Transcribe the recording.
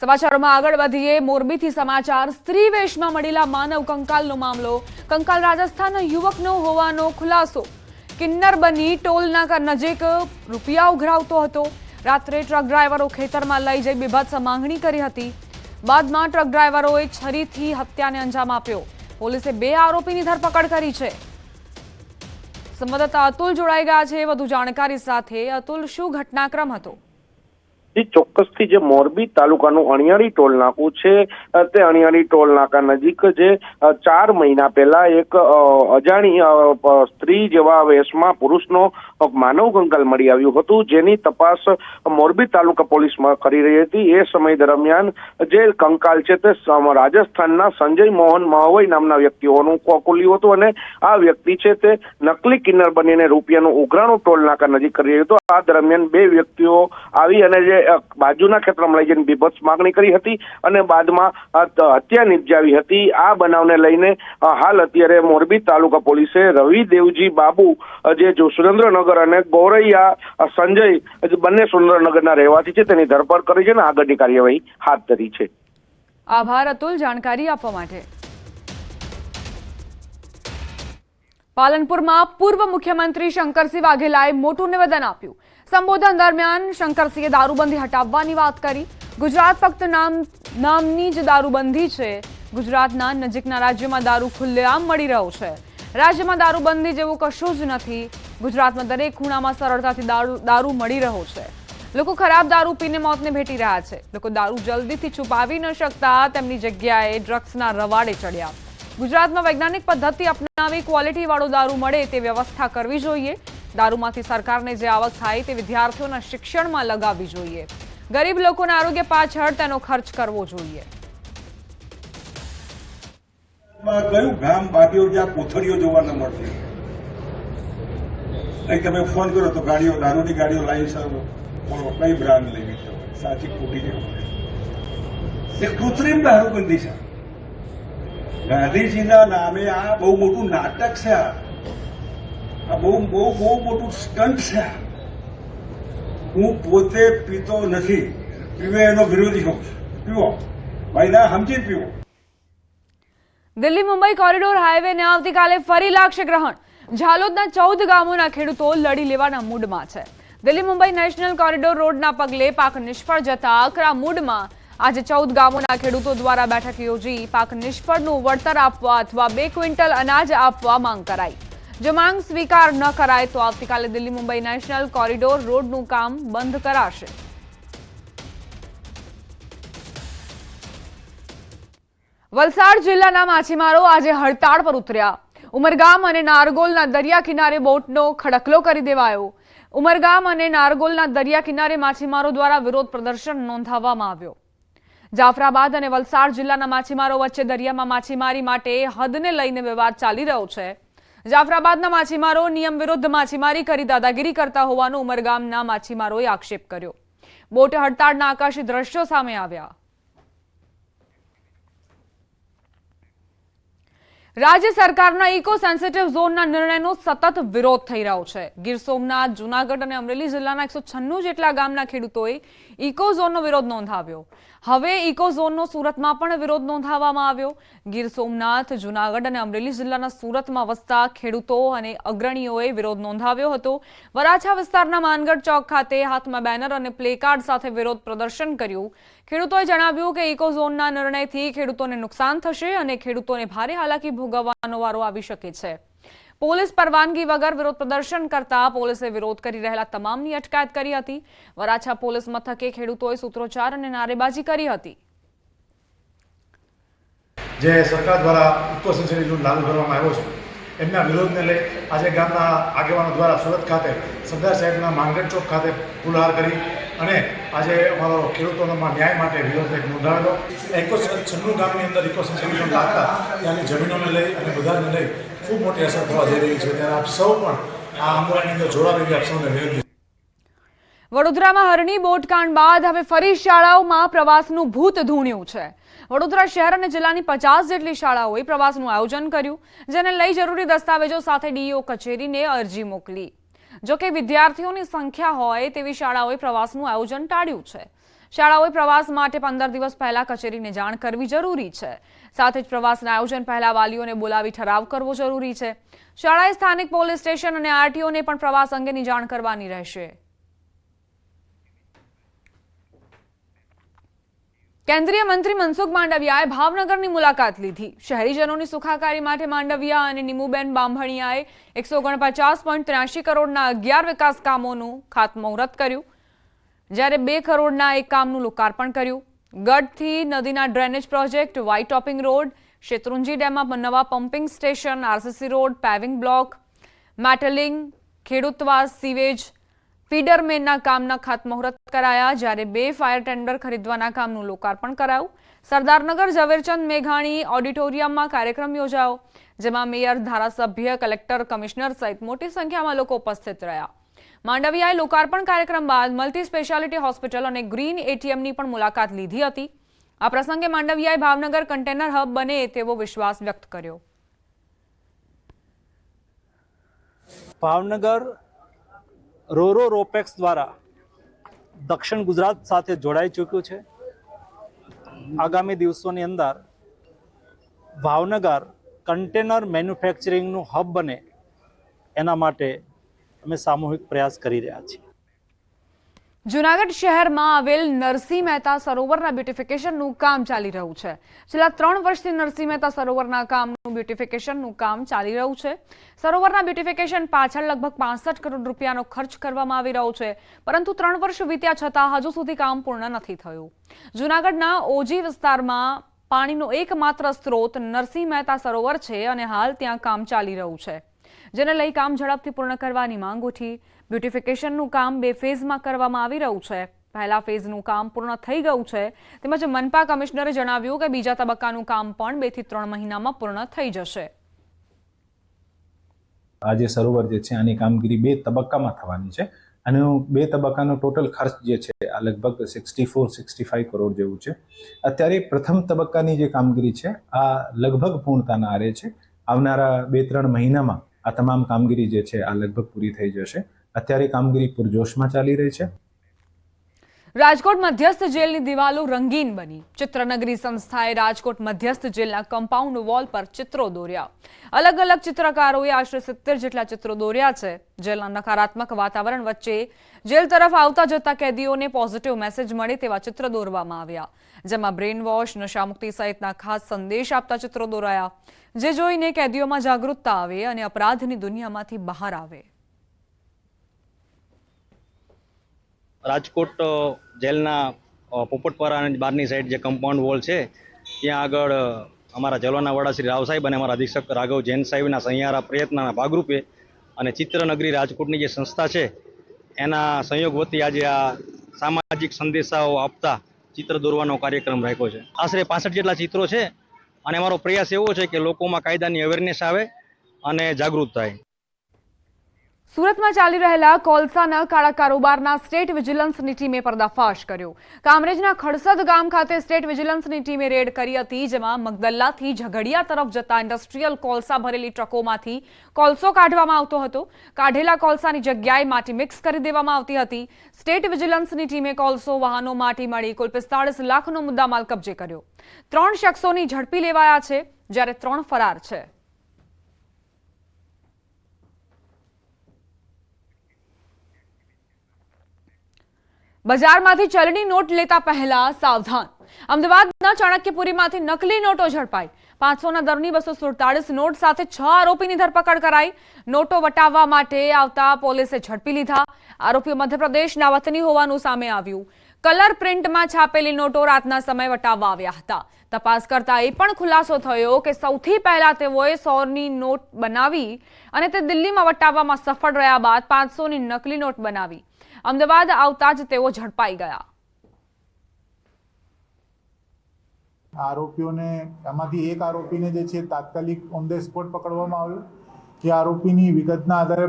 સમાચારોમાં આગળ વધીએ. મોરબીથી સમાચાર. સ્ત્રી વેશમાં મળેલા માનવ કંકાલનો મામલો. કંકાલ રાજસ્થાનના યુવકનો હોવાનો ખુલાસો. કિન્નર બની ટોલનાકા નજીક રૂપિયા ઉઘરાવતો હતો. રાત્રે ટ્રક ડ્રાઈવરો ખેતરમાં લઈ જઈ બેભત્સ માંગણી કરી હતી. બાદમાં ટ્રક ડ્રાઈવરોએ છરીથી હત્યાને અંજામ આપ્યો. પોલીસે બે આરોપીની ધરપકડ કરી છે. સંવાદદાતા અતુલ જોડાઈ ગયા છે. વધુ જાણકારી સાથે અતુલ, શું ઘટનાક્રમ હતો? જે ચોક્કસથી જે મોરબી તાલુકાનું અણિયાળી ટોલ નાકું છે તે અણિયાળી ટોલ નાકા નજીક જે ચાર મહિના પહેલા એક અજાણી સ્ત્રી જેવા વેશમાં પુરુષનો માનવ કંકાલ મળી આવ્યું હતું, જેની તપાસ મોરબી તાલુકા પોલીસમાં કરી રહી હતી. એ સમય દરમિયાન જે કંકાલ છે તે રાજસ્થાનના સંજય મોહન મહવઈ નામના વ્યક્તિઓનું કોકુલ્યું હતું અને આ વ્યક્તિ છે તે નકલી કિન્નર બનીને રૂપિયાનું ઉઘરાણું ટોલ નાકા નજીક કરી રહ્યું હતું. આ દરમિયાન બે વ્યક્તિઓ આવી અને જે બાજુના ખેતરમાં લઈ જઈને બીભત્સ માગણી કરી હતી અને બાદમાં હત્યા નિપજાવી હતી. આ બનાવને લઈને હાલ અત્યારે મોરબી તાલુકા પોલીસે રવિ દેવજી બાબુ જે સુરેન્દ્રનગર અને ગોરૈયા સંજય બંને સુરેન્દ્રનગરના રહેવાસી છે, તેની ધરપકડ કરી છે અને આગળની કાર્યવાહી હાથ ધરી છે. આભાર અતુલ, જાણકારી આપવા માટે. પાલનપુરમાં પૂર્વ મુખ્યમંત્રી શંકરસિંહ વાઘેલાએ મોટું નિવેદન આપ્યું. સંબોધન દરમિયાન શંકરસિંહે દારૂબંધી હટાવવાની વાત કરી. ગુજરાત ફક્ત નામ, નામની જ દારૂબંધી છે. ગુજરાતના નજીકના રાજ્યમાં દારૂ ખુલ્લેઆમ મળી રહ્યો છે. રાજ્યમાં દારૂબંધી જેવું કશું જ નથી. ગુજરાતમાં દરેક ખૂણામાં સરળતાથી દારૂ દારૂ મળી રહ્યો છે. લોકો ખરાબ દારૂ પીને મોતને ભેટી રહ્યા છે. લોકો દારૂ જલ્દીથી છુપાવી ન શકતા તેમની જગ્યાએ ડ્રગ્સના રવાડે ચડ્યા. ગુજરાતમાં વૈજ્ઞાનિક પદ્ધતિ અપનાવી ક્વોલિટીવાળો દારૂ મળે તે વ્યવસ્થા કરવી જોઈએ. દારૂમાંથી સરકારને જે આવક થાય તે વિદ્યાર્થીઓના શિક્ષણમાં લગાવવી જોઈએ. ગરીબ લોકોના આરોગ્ય પાછળ તેનો ખર્ચ કરવો જોઈએ. કયું ગામ જ્યાં કોથળીઓ જોવા ન મળશે તમે ફોન કરો તો ગાડીઓ, દારૂની ગાડીઓ લાવી શકો કઈ બ્રાન્ડ લેવી સાચી ખોટી છે? કૃત્રિમ દારૂબંધી છે. ગાંધીજીના નામે આ બહુ મોટું નાટક છે આ. બહુ બહુ બહુ મોટું સ્ટન્ટ છે. હું પોતે પીતો નથી. પીવે એનો વિરોધી છું. પીવો. વાયદા સમજી પીવો. દિલ્હી મુંબઈ કોરિડોર હાઈવેને આવતીકાલે ફરી લાગશે ગ્રહણ. ઝાલોદના ચૌદ ગામોના ખેડૂતો લડી લેવાના મૂડમાં છે. દિલ્હી મુંબઈ નેશનલ કોરિડોર રોડના પગલે પાક નિષ્ફળ જતા આકરા મૂડમાં આજે ચૌદ ગામોના ખેડૂતો દ્વારા બેઠક યોજી પાક નિષ્ફળનું વળતર આપવા અથવા બે ક્વિન્ટલ અનાજ આપવા માંગ કરાઈ. જો માંગ સ્વીકાર ન કરાય તો આવતીકાલે દિલ્હી મુંબઈ નેશનલ કોરિડોર રોડનું કામ બંધ કરાશે. વલસાડ જિલ્લાના માછીમારો આજે હડતાળ પર ઉતર્યા. ઉમરગામ અને નારગોલના દરિયા કિનારે બોટનો ખડકલો કરી દેવાયો. ઉમરગામ અને નારગોલના દરિયા કિનારે માછીમારો દ્વારા વિરોધ પ્રદર્શન નોંધાવવામાં આવ્યો. જાફરાબાદ અને વલસાડ જિલ્લાના માછીમારો વચ્ચે દરિયામાં માછીમારી માટે હદને લઈને વિવાદ ચાલી રહ્યો છે. જાફરાબાદના માછીમારો નિયમ વિરુદ્ધ માછીમારી કરી દાદાગીરી કરતા હોવાનો ઉમરગામના માછીમારોએ આક્ષેપ કર્યો. બોટ હડતાળના આકાશી દ્રશ્યો સામે આવ્યા. રાજ્ય સરકારના ઇકો સેન્સિટિવ ઝોનના નિર્ણયનો સતત વિરોધ થઈ રહ્યો છે. ગીર સોમનાથ, જુનાગઢ અને અમરેલી જિલ્લાના એકસો છન્નું જેટલા ગામના ખેડૂતોએ ઇકો ઝોનનો વિરોધ નોંધાવ્યો. હવે ઇકોઝોનનો સુરતમાં પણ વિરોધ નોંધાવવામાં આવ્યો. ગીર સોમનાથ, જુનાગઢ અને અમરેલી જિલ્લાના સુરતમાં વસતા ખેડૂતો અને અગ્રણીઓએ વિરોધ નોંધાવ્યો હતો. વરાછા વિસ્તારના માનગઢ ચોક ખાતે હાથમાં બેનર અને પ્લેકાર્ડ સાથે વિરોધ પ્રદર્શન કર્યું. ખેડૂતોએ જણાવ્યું કે ઇકોઝોનના નિર્ણયથી ખેડૂતોને નુકસાન થશે અને ખેડૂતોને ભારે હાલાકી ભોગવવાનો વારો આવી શકે છે. પોલીસ પરવાનગી વગર વિરોધ પ્રદર્શન કરતા પોલીસે વિરોધ કરી રહેલા તમામની અટકાયત કરી હતી. વરાછા પોલીસ મથકે ખેડૂતોએ સૂત્રોચ્ચાર અને નારેબાજી કરી હતી. જે સરકાર દ્વારા ઇકો સેન્સિટિવ લાગુ કરવામાં આવ્યો છે એમના વિરોધને લઈ આજે ગામના આગેવાનો દ્વારા સુરત ખાતે સરદાર સાહેબના માંગણ ચોક ખાતે પુલહાર કરી અને આજે અમારો ખેડૂતોના ન્યાય માટે વિરોધ એક નોંધાવેલો. એકો છન્નું ગામની અંદર ઇકો સેન્સિટિવ લાગતા ત્યાંની જમીનોને લઈ અને બધાને લઈ ખૂબ મોટી અસર થવા જઈ રહી છે. ત્યારે આપ સૌ પણ આ આંદોલનની અંદર જોડાવી આપ સૌને વિનંતી વડોદરામાં હરણી બોટકાંડ બાદ હવે ફરી શાળાઓમાં પ્રવાસનું ભૂત ધૂણ્યું છે. વડોદરા શહેર અને જિલ્લાની પચાસ જેટલી શાળાઓએ પ્રવાસનું આયોજન કર્યું, જેને લઈ જરૂરી દસ્તાવેજો સાથે ડીઈઓ કચેરીને અરજી મોકલી. જોકે વિદ્યાર્થીઓની સંખ્યા હોય તેવી શાળાઓએ પ્રવાસનું આયોજન ટાળ્યું છે. શાળાઓએ પ્રવાસ માટે પંદર દિવસ પહેલા કચેરીને જાણ કરવી જરૂરી છે. સાથે જ પ્રવાસના આયોજન પહેલા વાલીઓને બોલાવી ઠરાવ કરવો જરૂરી છે. શાળાએ સ્થાનિક પોલીસ સ્ટેશન અને આરટીઓને પણ પ્રવાસ અંગેની જાણ કરવાની રહેશે. કેન્દ્રીય મંત્રી મનસુખ માંડવિયાએ ભાવનગરની મુલાકાત લીધી. શહેરીજનોની સુખાકારી માટે માંડવિયા અને નિમુબેન બાંભણિયાએ એકસો ઓગણપચાસ પોઈન્ટ ત્રાસી કરોડના અગિયાર વિકાસ કામોનું ખાતમુહૂર્ત કર્યું. જ્યારે બે કરોડના એક કામનું લોકાર્પણ કર્યું. ગઢથી નદીના drainage project white topping road, Shetrunji ડેમમાં નવા pumping station, RCC road, paving block, metalling, ખેડૂતવાસ, sewage ફીડરમેનના કામના ખાતમુહૂર્ત કરાયા, જ્યારે બે ફાયર ટેન્ડર ખરીદવાના કામનું લોકાર્પણ કરાયું. સરદારનગર, ઝવેરચંદ મેઘાણી ઓડિટોરિયમમાં કાર્યક્રમ યોજાયો, જેમાં મેયર, ધારાસભ્ય, કલેક્ટર, કમિશનર સહિત મોટી સંખ્યામાં લોકો ઉપસ્થિત રહ્યા. માંડવિયાએ લોકાર્પણ કાર્યક્રમ બાદ મલ્ટી સ્પેશિયાલિટી હોસ્પિટલ અને ગ્રીન એટીએમની પણ મુલાકાત લીધી હતી. આ પ્રસંગે માંડવિયાએ ભાવનગર કન્ટેનર હબ બને તેવો વિશ્વાસ વ્યક્ત કર્યો. ભાવનગર રોરો રોપેક્સ દ્વારા દક્ષિણ ગુજરાત સાથે જોડાઈ ચૂક્યું છે. આગામી દિવસોની અંદર ભાવનગર કન્ટેનર મેન્યુફેક્ચરિંગનું હબ બને એના માટે અમે સામૂહિક પ્રયાસ કરી રહ્યા છીએ. જુનાગઢ શહેરમાં આવેલ નરસિંહ મહેતા સરોવરના બ્યુટિફિકેશનનું કામ ચાલી રહ્યું છે. છેલ્લા ત્રણ વર્ષથી નરસિંહ મહેતા સરોવરના કામનું બ્યુટિફિકેશનનું કામ ચાલી રહ્યું છે. સરોવરના બ્યુટિફિકેશન પાછળ લગભગ પાંસઠ કરોડ રૂપિયાનો ખર્ચ કરવામાં આવી રહ્યો છે. પરંતુ ત્રણ વર્ષ વીત્યા છતાં હજુ સુધી કામ પૂર્ણ નથી થયું. જુનાગઢના ઓજી વિસ્તારમાં પાણીનો એકમાત્ર સ્ત્રોત નરસિંહ મહેતા સરોવર છે અને હાલ ત્યાં કામ ચાલી રહ્યું છે. જેને લઈ કામ ઝડપથી પૂર્ણ કરવાની માંગ ઉઠી. બ્યુટિફિકેશનનું કામ બે ફેઝમાં કરવામાં આવી રહ્યું છે. પહેલા ફેઝનું કામ પૂર્ણ થઈ ગયું છે. તેમજ મનપા કમિશનરે જણાવ્યું કે બીજા તબક્કાનું કામ પણ બેથી ત્રણ મહિનામાં પૂર્ણ થઈ જશે. આ જે સરોવર જે છે, આની કામગીરી બે તબક્કામાં થવાની છે. અને બે તબક્કાનો ટોટલ ખર્ચ જે છે, આ લગભગ sixty four sixty five crore જેવું છે. અત્યારે પ્રથમ તબક્કાની જે કામગીરી છે, આ લગભગ પૂર્ણતાના આરે છે. આવનારા બે ત્રણ મહિનામાં આ તમામ કામગીરી જે છે, આ લગભગ પૂરી થઈ જશે. અત્યારે કામગીરી પૂરજોશમાં ચાલી રહી છે. રાજકોટ મધ્યસ્થ જેલની દિવાલો રંગીન બની. ચિત્રનગરી સંસ્થાએ રાજકોટ મધ્યસ્થ જેલના કમ્પાઉન્ડ વોલ પર ચિત્રો દોર્યા. અલગ અલગ ચિત્રકારોએ આશરે સિત્તેર જેટલા ચિત્રો દોર્યા છે. જેલના નકારાત્મક વાતાવરણ વચ્ચે જેલ તરફ આવતા જતા કેદીઓને પોઝિટિવ મેસેજ મળે તેવા ચિત્ર દોરવામાં આવ્યા. જેમાં બ્રેન વોશ નશામુક્તિ સહિતના ખાસ સંદેશ આપતા ચિત્રો દોરાયા. જે જોઈને કેદીઓમાં જાગૃતતા આવે અને અપરાધની દુનિયામાંથી બહાર આવે. રાજકોટ જેલના પોપટપારા અને બહારની સાઈડ જે કમ્પાઉન્ડ વોલ છે, ત્યાં આગળ અમારા જલવાના વડા શ્રી રાવ સાહેબ અને અમારા અધિક્ષક રાઘવ જૈન સાહેબના સહિયારા પ્રયત્નના ભાગરૂપે અને ચિત્રનગરી રાજકોટની જે સંસ્થા છે, એના સંયોગ વતી આજે આ સામાજિક સંદેશાઓ આપતા ચિત્ર દોરવાનો કાર્યક્રમ રાખ્યો છે. આશરે પાસઠ જેટલા ચિત્રો છે અને અમારો પ્રયાસ એવો છે કે લોકોમાં કાયદાની અવેરનેસ આવે અને જાગૃત થાય. સુરતમાં ચાલી રહેલા કોલસાના કાળા કારોબારના સ્ટેટ વિજિલન્સની ટીમે પર્દાફાશ કર્યો. કામરેજના ખડસદ ગામ ખાતે સ્ટેટ વિજિલન્સની ટીમે રેડ કરી હતી, જેમાં મગદલ્લાથી ઝઘડિયા તરફ જતા ઇન્ડસ્ટ્રીયલ કોલસા ભરેલી ટ્રકોમાંથી કોલસો કાઢવામાં આવતો હતો. કાઢેલા કોલસાની જગ્યાએ માટી મિક્સ કરી દેવામાં આવતી હતી. સ્ટેટ વિજિલન્સની ટીમે કોલસો, વાહનો, માટી મળી કુલ પિસ્તાળીસ લાખનો મુદ્દામાલ કબજે કર્યો. ત્રણ શખ્સોની ઝડપી લેવાયા છે, જ્યારે ત્રણ ફરાર છે. બજારમાંથી ચલણી નોટ લેતા પહેલા સાવધાન. અમદાવાદના ચાણક્યપુરીમાંથી નકલી નોટો ઝડપાઈ. પાંચસોના દરની બસો સુડતાલીસ નોટ સાથે છ આરોપીની ધરપકડ કરાઈ. નોટો વટાવવા માટે આવતા પોલીસે ઝડપી લીધા. આરોપીઓ મધ્યપ્રદેશના વતની હોવાનું સામે આવ્યું. કલર પ્રિન્ટમાં છાપેલી નોટો રાતના સમય વટાવવા આવ્યા હતા. તપાસ કરતા એ પણ ખુલાસો થયો કે સૌથી પહેલા તેઓએ સોની નોટ બનાવી અને તે દિલ્હીમાં વટાવવામાં સફળ રહ્યા બાદ પાંચસોની નકલી નોટ બનાવી. અમદાવાદ આવતા જ તેઓ ઝડપાઈ ગયા. આરોપીઓને એમાંથી એક આરોપીને જે છે તાત્કાલિક ઓન ધ સ્પોટ પકડવામાં આવ્યો, જે આરોપીની વિગતના આધારે